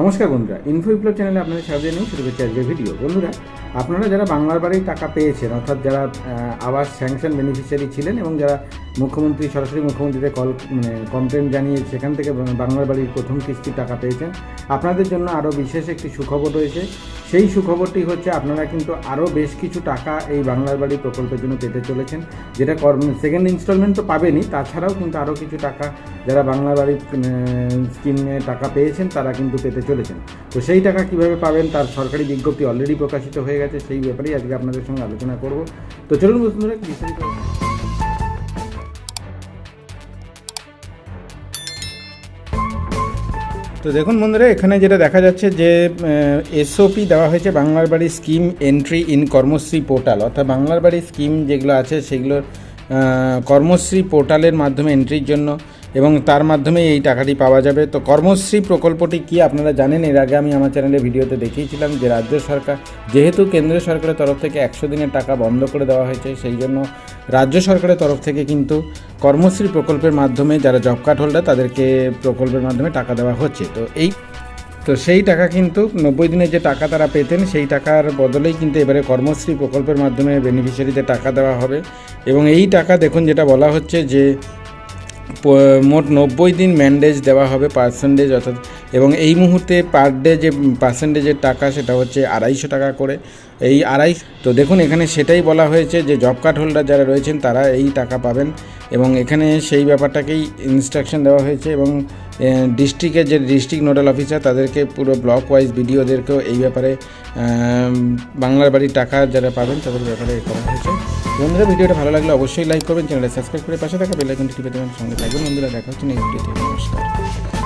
নমস্কার বন্ধুরা ইনফো বিপ্লব চ্যানেলে আপনাদের স্বাগত জানিয়ে শুরু করছি আজকের ভিডিও বন্ধুরা, আপনারা যারা বাংলার বাড়ির টাকা পেয়েছেন, অর্থাৎ যারা আবাস স্যাংশন বেনিফিশিয়ারি ছিলেন এবং যারা মুখ্যমন্ত্রী, সরাসরি মুখ্যমন্ত্রীতে কল মানে কমপ্লেন জানিয়ে সেখান থেকে বাংলার বাড়ির প্রথম কিস্তির টাকা পেয়েছেন, আপনাদের জন্য আরও বিশেষ একটি সুখবর রয়েছে। সেই সুখবরটি হচ্ছে, আপনারা কিন্তু আরও বেশ কিছু টাকা এই বাংলার বাড়ি প্রকল্পের জন্য পেতে চলেছেন, যেটা সেকেন্ড ইনস্টলমেন্ট তো পাবেনই, তাছাড়াও কিন্তু আরও কিছু টাকা যারা বাংলার বাড়ি স্কিমে টাকা পেয়েছেন, তারা কিন্তু পেতে চলেছেন। তো সেই টাকা কীভাবে পাবেন তার সরকারি বিজ্ঞপ্তি অলরেডি প্রকাশিত হয়ে গেছে, সেই ব্যাপারেই আজকে আপনাদের সঙ্গে আলোচনা করব। তো চলুন বন্ধুরা, বিস্তারিত তো দেখুন বন্ধুরা, এখানে যেটা দেখা যাচ্ছে যে এসওপি দেওয়া হয়েছে বাংলার বাড়ি scheme entry in Karmashree portal অর্থাৎ বাংলার বাড়ি স্কিম যেগুলো আছে, সেগুলোর কর্মশ্রী পোর্টালের মাধ্যমে এন্ট্রির জন্য এবং তার মাধ্যমে এই টাকাটি পাওয়া যাবে। তো কর্মশ্রী প্রকল্পটি কি আপনারা জানেন? এর আগে আমি আমার চ্যানেলে ভিডিওতে দেখিয়েছিলাম যে রাজ্য সরকার, যেহেতু কেন্দ্রীয় সরকারের তরফ থেকে একশো দিনের টাকা বন্ধ করে দেওয়া হয়েছে, সেই জন্য রাজ্য সরকারের তরফ থেকে কিন্তু কর্মশ্রী প্রকল্পের মাধ্যমে যারা জব কার্ড হোল্ডার তাদেরকে প্রকল্পের মাধ্যমে টাকা দেওয়া হচ্ছে। তো এই, তো সেই টাকা কিন্তু নব্বই দিনের যে টাকা তারা পেতেন, সেই টাকার বদলেই কিন্তু এবারে কর্মশ্রী প্রকল্পের মাধ্যমে বেনিফিশিয়ারিদের টাকা দেওয়া হবে। এবং এই টাকা দেখুন যেটা বলা হচ্ছে যে মোট নব্বই দিন ম্যান্ডেজ দেওয়া হবে পার্সেন্টেজ অর্থাৎ, এবং এই মুহূর্তে পার ডে যে পার্সেন্টেজের টাকা সেটা হচ্ছে আড়াইশো টাকা করে। এই আড়াই, তো দেখুন এখানে সেটাই বলা হয়েছে যে জব কার্ড হোল্ডার যারা রয়েছেন তারা এই টাকা পাবেন, এবং এখানে সেই ব্যাপারটাকেই ইনস্ট্রাকশন দেওয়া হয়েছে, এবং ডিস্ট্রিক্টের যে ডিস্ট্রিক্ট নোডাল অফিসার তাদেরকে পুরো ব্লক ওয়াইজ ভিডিওদেরকেও এই ব্যাপারে বাংলার বাড়ির টাকা যারা পাবেন তাদের ব্যাপারে করা হয়েছে। বন্ধুরা, ভিডিওটা ভালো লাগলে অবশ্যই লাইক করবেন চ্যানেলটা সাবস্ক্রাইব করে পাশে থাকা বেলাইকনটি টিপে দেবেন, সঙ্গে থাকবেন। বন্ধুরা, দেখা হচ্ছে নেক্সট ভিডিওতে নমস্কার।